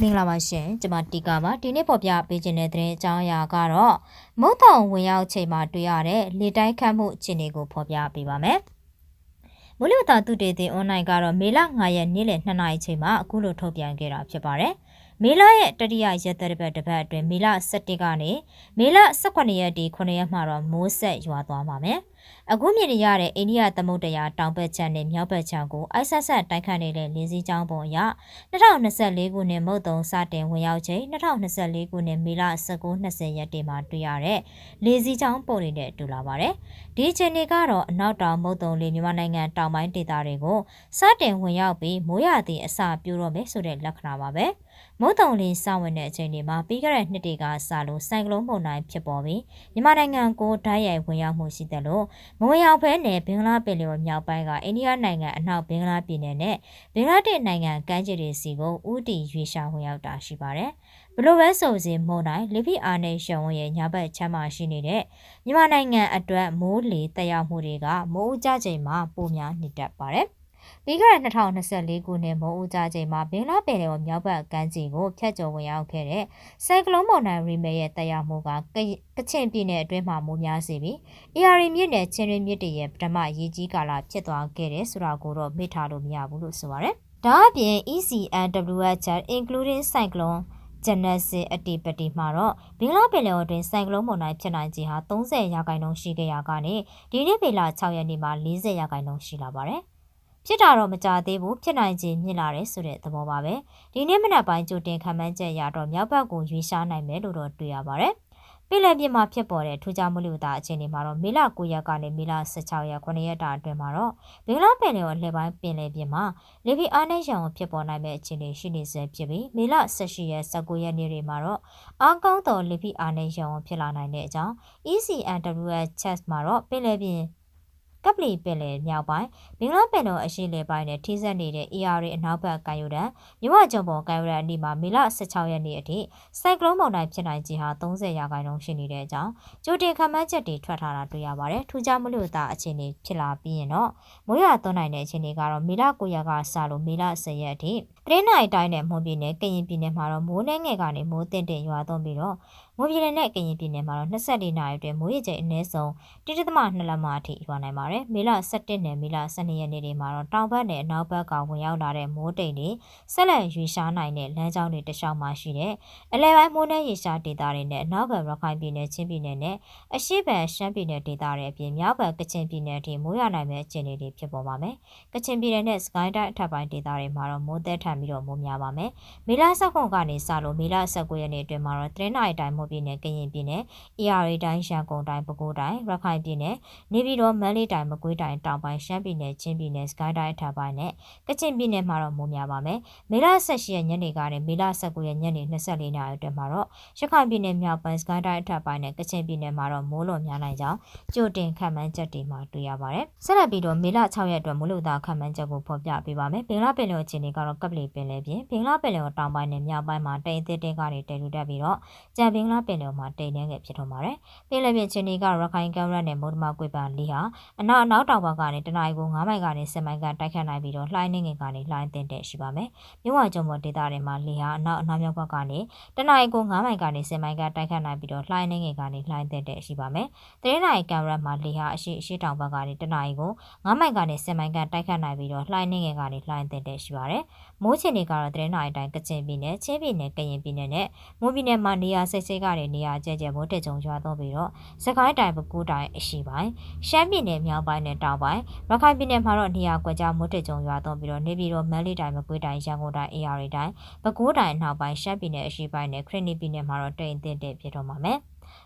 မင်္ဂလာပါရှင်ကျွန်မတီကာပါဒီနေ့ပေါ်ပြပေးခြင်းတဲ့သတင်းအကြောင်းအရာကတော့မုတ်တောင်ဝင်ရောက်ချိန်မှာတွေ့ရတဲ့လေတိုင်းခတ်မှုအခြေအနေကိုဖော်ပြပေးပါမယ်မိုးလေဝသသုတေသီအွန်လိုင်းကတော့မေလ9ရက်နေ့လယ်2နာရီချိန်မှာအခုလိုထုတ်ပြန်ခဲ့တာဖြစ်ပါတယ်မေလရဲ့တတိယရက်သက်တစ်ပတ်တစ်ပတ်အတွင်းမေလ17ကနေမေလ18ရက်ဒီ9ရက်မှာတော့မိုးဆက်ရွာသွားပါမယ်အခုမြင်ရတဲ့အိန္ဒိယသမုဒ္ဒရာတောင်ဘက်ခြမ်းနဲ့မြောက်ဘက်ခြမ်းကိုအိုက်ဆက်ဆက်တိုက်ခတ်နေတဲ့လင်းစည်းကြောင်းပုံအရ2024ခုနှစ်မုတ်တုံစတင်ဝင်ရောက်ချိန်2024ခုနှစ်မေလ19-20ရက်တွေမှာတွေ့ရတဲ့လေစည်းကြောင်းပုံတွေနဲ့တူလာပါတယ်။ဒီချိန်တွေကတော့အနောက်တောင်မုတ်တုံလေးမြန်မာနိုင်ငံတောင်ပိုင်းဒေသတွေကိုစတင်ဝင်ရောက်ပြီးမိုးရသည့်အစပြုတော့မယ်ဆိုတဲ့လက္ခဏာပါပဲ။မုတ်တုံလင်းစဝင်တဲ့အချိန်တွေမှာပြီးခဲ့တဲ့နှစ်တွေကစလို့ဆိုင်ကလုန်းမုန်တိုင်းဖြစ်ပေါ်ပြီးမြန်မာနိုင်ငံကိုဓာတ်ရိုက်ဝင်ရောက်မှုရှိတယ်လို့မဝင်ရောက်ဘဲနဲ့ဘင်္ဂလားပင်လယ်မြောက်ပိုင်းကအိန္ဒိယနိုင်ငံအနောက်ဘင်္ဂလားပြည်နယ်နဲ့ဘင်္ဂလားဒေ့ရှ်နိုင်ငံကမ်းခြေတွေစီကိုဥတီရွေရှာဝင်ရောက်တာရှိပါတယ်။ဘလိုပဲဆိုစီမုန်တိုင်းလိဖိအာနေရှုံဝရဲ့ညာဘက်ချမ်းမှာရှိနေတဲ့မြန်မာနိုင်ငံအတွက်မိုးလေတက်ရောက်မှုတွေကမိုးဦးကြချိန်မှာပိုများနေတတ်ပါတယ်။ ပြီးခဲ့တဲ့2024ခုနှစ်မိုးဦးကြချိန်မှာဘင်္ဂလားပင်လယ်ော်မြောက်ဘက်ကမ်းခြေကိုဖျက်ကျော်ဝင်ရောက်ခဲ့တဲ့ဆိုင်ကလုန်းမုန်တိုင်းရီမဲရဲ့တက်ရောက်မှုကကချင်ပြည်နယ်အတွင်းမှာမိုးများစေပြီး AR မြစ်နယ်ချင်းရင်းမြစ်တွေရဲ့ပထမရေကြီးကာလဖြစ်သွားခဲ့တယ်ဆိုတာကိုတော့မေ့ထားလို့မရဘူးလို့ဆိုပါရယ်။ဒါအပြင် ECNWH including cyclone ဂျန်နက်စစ်အတီပတီမှာတော့ဘင်္ဂလားပင်လယ်အတွင်းဆိုင်ကလုန်းမုန်တိုင်းဖြစ်နိုင်ခြေဟာ30ရာခိုင်နှုန်းရှိခဲ့ရာကနေဒီနေ့ပေလ6ရက်နေ့မှာ40ရာခိုင်နှုန်းရှိလာပါတယ်။ ဖြစ်တာတော့မကြသေးဘူးဖြစ်နိုင်ခြင်းမြင့်လာတယ်ဆိုတဲ့သဘောပါပဲဒီနေ့မနက်ပိုင်းကြိုတင်ခံမှန်းချက်ရတော့မြောက်ဘက်ကိုရွေးရှားနိုင်မယ်လို့တော့တွေ့ရပါတယ်ပြည်လည်ပြည်မှာဖြစ်ပေါ်တဲ့ထူးခြားမှုလူသားအခြေအနေမှာတော့မေလ9ရက်ကနေမေလ16ရက်9ရက်တာအတွင်းမှာတော့ဘင်္ဂလားပင်လယ်ကိုလှည့်ပိုင်းပင်လယ်ပြင်မှာလေပြင်းအားနည်းရန်ကိုဖြစ်ပေါ်နိုင်တဲ့အခြေအနေရှိနေဆဲဖြစ်ပြီးမေလ18ရက်19ရက်နေ့တွေမှာတော့အားကောင်းသောလေပြင်းအားနည်းရန်ကိုဖြစ်လာနိုင်တဲ့အကြောင်း ECNWS Chess မှာတော့ပင်လယ်ပြင် ကပလီပင်လယ်မြောက်ပိုင်းမင်္ဂလာပင်တော်အရှိလေပိုင်းနဲ့ထိစပ်နေတဲ့ AR အနောက်ဘက်ကံယူတန်းမြဝကျုံပေါ်ကံယူတန်းအနီးမှာမေလ16ရက်နေ့အထိစိုက်ကလုန်းမုန်တိုင်းဖြစ်နိုင်ခြင်းဟာ30ရာခိုင်နှုန်းရှိနေတဲ့အကြောင်းကြိုတင်ခန့်မှန်းချက်တွေထွက်ထားတာတွေ့ရပါတယ်ထူးခြားမလို့သားအခြေအနေဖြစ်လာပြီးရင်တော့မိုးရွာသွန်းနိုင်တဲ့အခြေအနေကတော့မေလ9ရက်ကစလို့မေလ10ရက်အထိတရင်းနိုင်တိုင်းနဲ့မွန်ပြည်နယ်ကရင်ပြည်နယ်မှာတော့မိုးနှဲငယ်ကနေမိုးတင်တင်ရွာသွန်းပြီးတော့ မွန်ပြည်နယ်နဲ့ကရင်ပြည်နယ်မှာတော့24နာရီအတွင်းမိုးရေချိန်အနည်းဆုံး1.2လက်မအထိရွာနိုင်ပါတယ်။မေလ17နဲ့မေလ12ရက်နေ့တွေမှာတော့တောင်ဘက်နဲ့အနောက်ဘက်ကဝင်ရောက်လာတဲ့မိုးတိမ်တွေဆက်လက်ရွေရှားနိုင်တဲ့လမ်းကြောင်းတွေတခြားမှာရှိတဲ့အလဲပိုင်းမိုးနဲ့ရေရှားဒေသတွေနဲ့အနောက်ဘက်ရခိုင်ပြည်နယ်ချင်းပြည်နယ်နဲ့အရှေ့ဘက်ရှမ်းပြည်နယ်ဒေသတွေအပြင်မြောက်ဘက်ကချင်ပြည်နယ်အထိမိုးရွာနိုင်မယ့်အခြေအနေတွေဖြစ်ပေါ်ပါမယ်။ကချင်ပြည်နယ်နဲ့စကိုင်းတိုင်းအထက်ပိုင်းဒေသတွေမှာတော့မိုးသက်ထန်ပြီးတော့မိုးများပါမယ်။မေလ19ကနေစလို့မေလ19ရက်နေ့အတွင်းမှာတော့သတင်းနိုင်တိုင်းမိုးပြည်နယ်ကရင်ပြည်နယ်၊ AR တိုင်းရန်ကုန်တိုင်းပဲခူးတိုင်းရခိုင်ပြည်နယ်နေပြည်တော်မန္တလေးတိုင်းမကွေးတိုင်းတောင်ပိုင်းရှမ်းပြည်နယ်ချင်းပြည်နယ်စကိုင်းတိုင်းအထက်ပိုင်းနဲ့ကချင်ပြည်နယ်မှာတော့မိုးများပါမယ်။မေလ18ရက်ညနေကနေမေလ19ရက်ညနေ24နာရီအတွင်းမှာတော့ရခိုင်ပြည်နယ်မြောက်ပိုင်းစကိုင်းတိုင်းအထက်ပိုင်းနဲ့ကချင်ပြည်နယ်မှာတော့မိုးလွန်များနိုင်ကြောင်းကြိုတင်ခန့်မှန်းချက်တွေမှာတွေ့ရပါတယ်။ဆက်လက်ပြီးတော့မေလ6ရက်အတွက်မိုးလေဝသခန့်မှန်းချက်ကိုဖော်ပြပေးပါမယ်။ပင်လပင်လယ်အခြေအနေကတော့ကပလီပင်လယ်ပြင်ပင်လပင်လယ်တောင်ပိုင်းနဲ့မြောက်ပိုင်းမှာတိမ်အသစ်တဲကနေတဲလူတက်ပြီးတော့ကြံပင်လပင်လယ်မှာတိမ်နှဲငယ်ဖြစ်ထွန်းပါတယ်။ပင်လယ်ပြင်ချင်းတွေကရခိုင်ကမ်းရိုးနဲ့မုဒ္ဓမကွေပန်လီဟာအနောက်အနောက်တောင်ဘက်ကနေတနအီကို9မိုင်ကနေ10မိုင်ကတိုက်ခတ်နိုင်ပြီးတော့လှိုင်းနေငယ်ကနေလှိုင်းတင်တဲ့ရှိပါမယ်။မြဝကျုံပေါ်ဒေသတွေမှာလီဟာအနောက်အနောက်မြောက်ဘက်ကနေတနအီကို9မိုင်ကနေ10မိုင်ကတိုက်ခတ်နိုင်ပြီးတော့လှိုင်းနေငယ်ကနေလှိုင်းတင်တဲ့ရှိပါမယ်။တရင်းနိုင်ကမ်းရိုးမှာလီဟာအရှိအရှိတောင်ဘက်ကနေတနအီကို9မိုင်ကနေ10မိုင်ကတိုက်ခတ်နိုင်ပြီးတော့လှိုင်းနေငယ်ကနေလှိုင်းတင်တဲ့ရှိပါတယ်။မိုးချင်တွေကတော့တရင်းနိုင်တိုင်းကချင်ပြည်နယ်ချင်းပြည်နယ်ကရင်ပြည်နယ်နဲ့မွန်ပြည်နယ်မှာနေရာစိတ်စိတ်ကနေနေရာကျဲကျဲမိုးတက်ကြုံရွာတော့ပြီးတော့စကိုင်းတိုင်းပဲခူးတိုင်းအရှိပိုင်းရှမ်းပြည်နယ်မြောက်ပိုင်းနဲ့တောင်ပိုင်းရခိုင်ပြည်နယ်မှာတော့နေရာကွက်ကြားမိုးတက်ကြုံရွာသွန်းပြီးတော့နေပြည်တော်မန္တလေးတိုင်းမကွေးတိုင်းရန်ကုန်တိုင်းအေရရီတိုင်းပဲခူးတိုင်းအနောက်ပိုင်းရှမ်းပြည်နယ်အရှိပိုင်းနဲ့ခရစ်နီပြည်နယ်မှာတော့တိမ်အထက်တဲ့ဖြစ်တော့မှာမယ်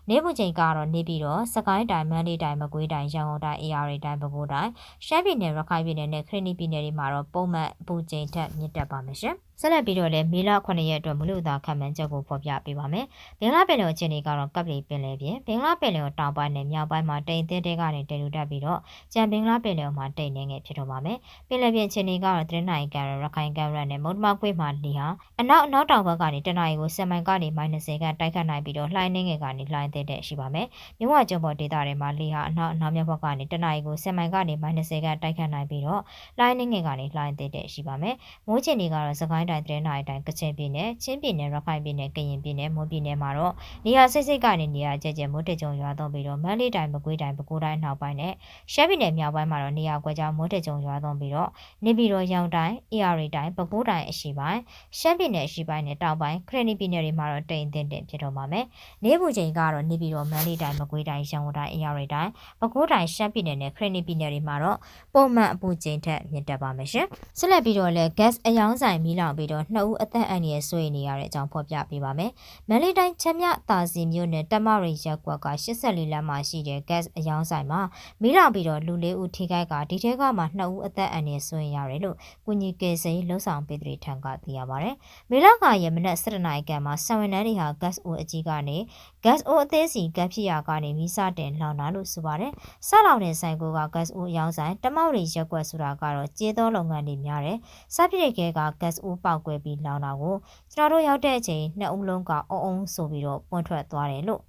နေမှုချိန်ကတော့နေပြီးတော့စကိုင်းတိုင်းမန္တလေးတိုင်းမကွေးတိုင်းရန်ကုန်တိုင်းအေရရီတိုင်းပဲခူးတိုင်းရှမ်းပြည်နယ်ရခိုင်ပြည်နယ်နဲ့ခရစ်နီပြည်နယ်တွေမှာတော့ပုံမှန်အပူချိန်ထက်မြင့်တက်ပါမယ်ရှင်ဆက်လက်ပြီးတော့လည်းမေလ9ရက်အတွက်မလူသားခံမှန်းချက်ကိုဖော်ပြပေးပါမယ်။ဘင်္ဂလားပင်လယ်အခြေအနေကတော့ကပ်လီပင်လယ်ပြင်ဘင်္ဂလားပင်လယ်တောင်ပိုင်းနဲ့မြောက်ပိုင်းမှာတိမ်သေးသေးကနေတဲလူတက်ပြီးတော့ကြံဘင်္ဂလားပင်လယ်မှာတိမ်နေငယ်ဖြစ်တော့ပါမယ်။ပင်လယ်ပြင်အခြေအနေကတော့သတင်းနိုင်ကရရခိုင်ကရနဲ့မုတ်မကွေးမှာလီဟာအနောက်အနောက်တောင်ဘက်ကနေတနအီကို7မိုင်ကနေ -30 ကတိုက်ခတ်နိုင်ပြီးတော့လှိုင်းနေငယ်ကနေလှိုင်းသေးတဲ့ရှိပါမယ်။မြဝကျုံပေါ်ဒေသတွေမှာလီဟာအနောက်အနောက်မြောက်ဘက်ကနေတနအီကို7မိုင်ကနေ -30 ကတိုက်ခတ်နိုင်ပြီးတော့လှိုင်းနေငယ်ကနေလှိုင်းသေးတဲ့ရှိပါမယ်။မိုးချင်တွေကတော့စကိုင်းင်းတိုင်းတရင်တိုင်းတိုင်းကချင်ပြည်နယ်ချင်းပြည်နယ်ရခိုင်ပြည်နယ်ကရင်ပြည်နယ်မွန်ပြည်နယ်မှာတော့နေရာစိတ်စိတ်ကနေနေရာကျကျမိုးတက်ကြုံရွာသွန်းပြီးတော့မန္တလေးတိုင်းမကွေးတိုင်းပဲခူးတိုင်းနောက်ပိုင်းနဲ့ရှမ်းပြည်နယ်မြောက်ပိုင်းမှာတော့နေရာကွက်ကြားမိုးတက်ကြုံရွာသွန်းပြီးတော့နေပြည်တော်ရောင်တိုင်း AR တိုင်းပဲခူးတိုင်းအရှိပိုင်းရှမ်းပြည်နယ်အရှိပိုင်းနဲ့တောင်ပိုင်းခရနီပြည်နယ်တွေမှာတော့တိမ်တင်တင်ဖြစ်တော့မှာမယ်နေပူချိန်ကတော့နေပြည်တော်မန္တလေးတိုင်းမကွေးတိုင်းရန်ကုန်တိုင်း AR တိုင်းပဲခူးတိုင်းရှမ်းပြည်နယ်နဲ့ခရနီပြည်နယ်တွေမှာတော့ပုံမှန်အပူချိန်ထက်မြင့်တက်ပါမယ်ရှင်ဆက်လက်ပြီးတော့လည်း gas အယောင်းဆိုင်မီးလောင်ပြီးတော့နှစ်ဦးအသက်အန္တရာယ်ဆွေးနေရတဲ့အကြောင်းဖော်ပြပေးပါမယ်။မန္တလေးတိုင်းချမ်းမြတာစီမြို့နယ်တမရိရက်ကွက်က84လမ်းမှာရှိတဲ့ gas အယောင်းဆိုင်မှာမီးလောင်ပြီးတော့လူလေးဦးထိခိုက်ကဒီထဲကမှနှစ်ဦးအသက်အန္တရာယ်ဆွေးရတယ်လို့ကုညီကေစိန်လှုပ်ဆောင်ပေးတဲ့ထံကသိရပါဗျ။မီးလောင်ကရဲ့မနက်7:00နာရီကမှဆံဝန်တန်းတွေဟာ gas အိုအကြီးကနေ gas အိုအသေးစီကပ်ဖြစ်ရာကနေမီးစတင်လောင်တာလို့ဆိုပါတယ်။ဆက်လောင်တဲ့ဆိုင်ကိုက gas အိုအယောင်းဆိုင်တမရိရက်ကွက်ဆိုတာကတော့ကျေးသောလုပ်ငန်းတွေများတယ်။စပြည့်ကဲက gas အိုပေါက်ကွဲပြီးလောင်တာကိုကျွန်တော်တို့ရောက်တဲ့အချိန်နှစ်ဦးလုံးကအုံအုံဆိုပြီးတော့ပွန့်ထွက်သွားတယ်လို့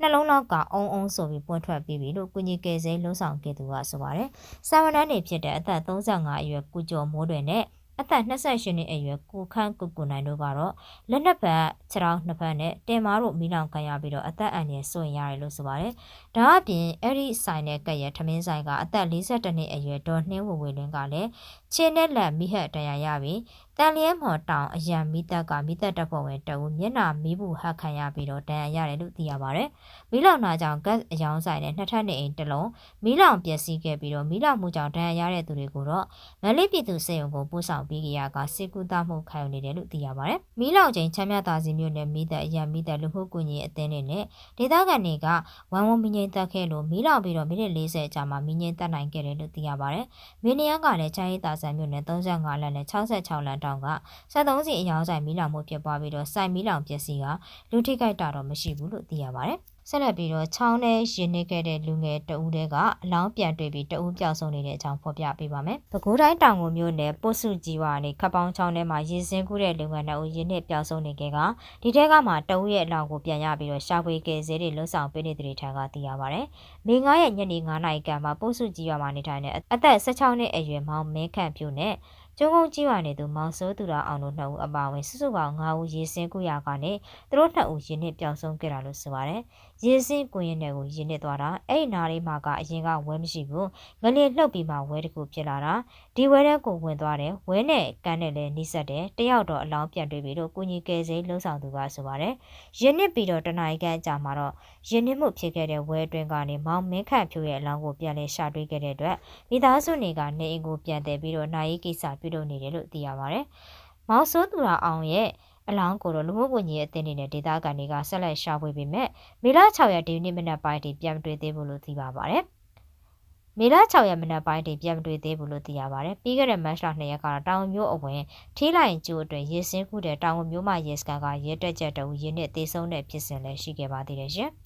နှလုံးလောက်ကအုံအုံဆိုပြီးပွန့်ထွက်ပြီးပြီလို့ကုညီကယ်ဆယ်လုံးဆောင်ခဲ့သူကဆိုပါတယ်။ဆာဝနန်းနေဖြစ်တဲ့အသက်35အရွယ်ကုကျော်မိုးတွေနဲ့ အသက်28နှစ်အရွယ်ကိုခန့်ကုကုနိုင်တို့ကတော့လက်နက်ဘက်ခြေထောက်နှစ်ဖက်နဲ့တင်မာတို့မိလောင်ခံရပြီးတော့အသက်အန္တရာယ်ဆိုရင်ရတယ်လို့ဆိုပါတယ်။ဒါအပြင်အဲ့ဒီဆိုင်နဲ့ကက်ရဲ့ထမင်းဆိုင်ကအသက်42နှစ်အရွယ်ဒေါ်နှင်းဝဝေလင်းကလည်းခြေနဲ့လက်မိဟက်တရားရပြီးတန်လျဲမော်တောင်အရန်မိသက်ကမိသက်တပ်ဖွဲ့ဝင်တအူမျက်နာမီးဘူးဟတ်ခံရပြီးတော့တန်ရရတယ်လို့သိရပါတယ်။မီးလောင်နာကြောင့် gas အယောင်ဆိုင်နဲ့နှစ်ထပ်နေအိမ်တစ်လုံးမီးလောင်ပျက်စီးခဲ့ပြီးတော့မီးလောင်မှုကြောင့်တန်ရရတဲ့သူတွေကိုတော့မလေးပြည်သူစေယုံကိုပို့ဆောင်ပြီးကြရကစစ်ကူသားမှုခံယူနေတယ်လို့သိရပါတယ်။မီးလောင်ချိန်ချမ်းမြသာစီမြို့နယ်မီးသက်အရန်မီးသက်လူမှုကွန်ရက်အသင်းတွေနဲ့ဒေသခံတွေကဝမ်ဝမ်မီငိမ့်တက်ခဲ့လို့မီးလောင်ပြီးတော့မိနစ်40ကြာမှမီးငိမ့်တက်နိုင်ခဲ့တယ်လို့သိရပါတယ်။မင်းနရန်ကလည်းချမ်းရီသာဆန်မြို့နယ်35လမ်းနဲ့66လမ်းတောင်က73စီအယောင်ဆိုင်မီးလောင်မှုဖြစ်ပွားပြီးတော့စိုက်မီးလောင်ပျက်စီးကလူထိခိုက်တာတော့မရှိဘူးလို့သိရပါတယ်။ ဆက်လက်ပြီးတော့ချောင်းထဲရင်နေခဲ့တဲ့လူငယ်တဦးတဲကအလောင်းပြန်တွေ့ပြီးတဦးပျောက်ဆုံးနေတဲ့အကြောင်းဖော်ပြပေးပါမယ်။ပဲခူးတိုင်းတောင်ကုန်မြို့နယ်ပို့စုကြီးဝါနေခပ်ပေါင်းချောင်းထဲမှာရေစင်းကူးတဲ့လူငယ်တဦးရင်းနဲ့ပျောက်ဆုံးနေခဲ့ကဒီတဲကမှတဦးရဲ့အလောင်းကိုပြန်ရပြီးတော့ရှာဖွေကယ်ဆယ်တွေလှုပ်ဆောင်ပေးနေတဲ့ထံကသိရပါဗျ။မေ9ရက်ညနေ9နာရီကမှပို့စုကြီးဝါမှာနေထိုင်တဲ့အသက်16နှစ်အရွယ်မောင်မင်းခန့်ပြိုနဲ့ ကျုံကုန်းကြီးဝါနေသူမောင်စိုးသူရအောင်တို့နှစ်ဦးအပါအဝင်စုစုပေါင်း9ဦးရေစင်းကုရကနေသူတို့နှစ်ဦးရင်းနှစ်ပျောက်ဆုံးခဲ့တာလို့ဆိုပါတယ်။ရေစင်းကွင်ရင်တွေကိုရင်းနှစ်သွားတာအဲ့ဒီနားလေးမှာကအရင်ကဝဲမရှိဘူး။ငလျင်လှုပ်ပြီးမှဝဲတကူဖြစ်လာတာဒီဝဲတဲ့ကိုဝင်သွားတယ်ဝဲနဲ့ကန်းနဲ့လည်းနှိစက်တယ်တယောက်တော့အလောင်းပြန်တွေ့ပြီလို့ကုညီကယ်ဆယ်လှုံ့ဆော်သူကဆိုပါတယ်။ရင်းနှစ်ပြီးတော့တနအီကန်ကြာမှာတော့ရင်းနှစ်မှုဖြစ်ခဲ့တဲ့ဝဲအတွင်းကနေမောင်မင်းခန့်ဖြိုးရဲ့အလောင်းကိုပြန်လဲရှာတွေ့ခဲ့တဲ့အတွက်မိသားစုတွေကနေအိမ်ကိုပြန်တယ်ပြီးတော့နိုင်ရေးကိစ္စပြုလုပ်နေတယ်လို့သိရပါတယ်။မောင်စိုးသူရအောင်ရဲ့အလောင်းကိုတော့လူမှုဝန်ကြီးအသင်းနေတဲ့ဒေသခံတွေကဆက်လက်ရှာဖွေပေမဲ့မေလ6ရက်ဒီနေ့မနက်ပိုင်းထိပြန်မတွေ့သေးဘူးလို့သိပါပါတယ်။မေလ6ရက်မနက်ပိုင်းထိပြန်မတွေ့သေးဘူးလို့သိရပါတယ်။ပြီးခဲ့တဲ့မတ်လ2ရက်ကတော့တောင်မျိုးအဝင်ထီးလိုက်ကျိုးအတွက်ရေစင်းခုတဲ့တောင်မျိုးမှရေစကန်ကရဲတက်ချက်တူရင်းနဲ့တေဆုံးတဲ့ဖြစ်စဉ်လည်းရှိခဲ့ပါသေးတယ်ရှင်။